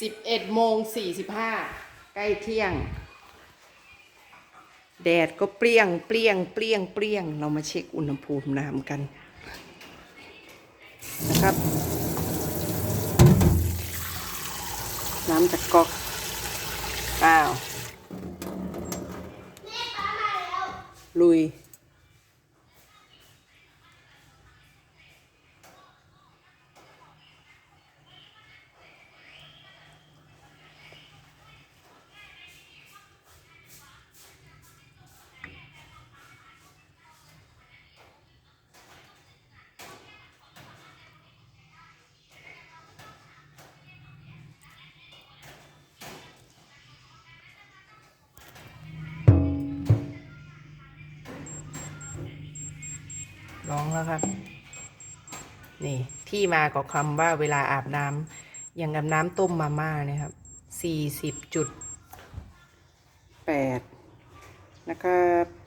สิบเอ็ดโมงสี่สิบห้าใกล้เที่ยง แดดก็เปรี้ยงเปรี้ยงเปรี้ยงเปรี้ยง เรามาเช็คอุณหภูมิน้ำกันนะครับ น้ำจากก๊อกอ้าว ลุย ร้องแล้วครับ นี่ที่มาของคำว่าเวลาอาบน้ำอย่างกับน้ำต้มมาม่าเนี่ยครับสี่สิบจุดแปดนะครับ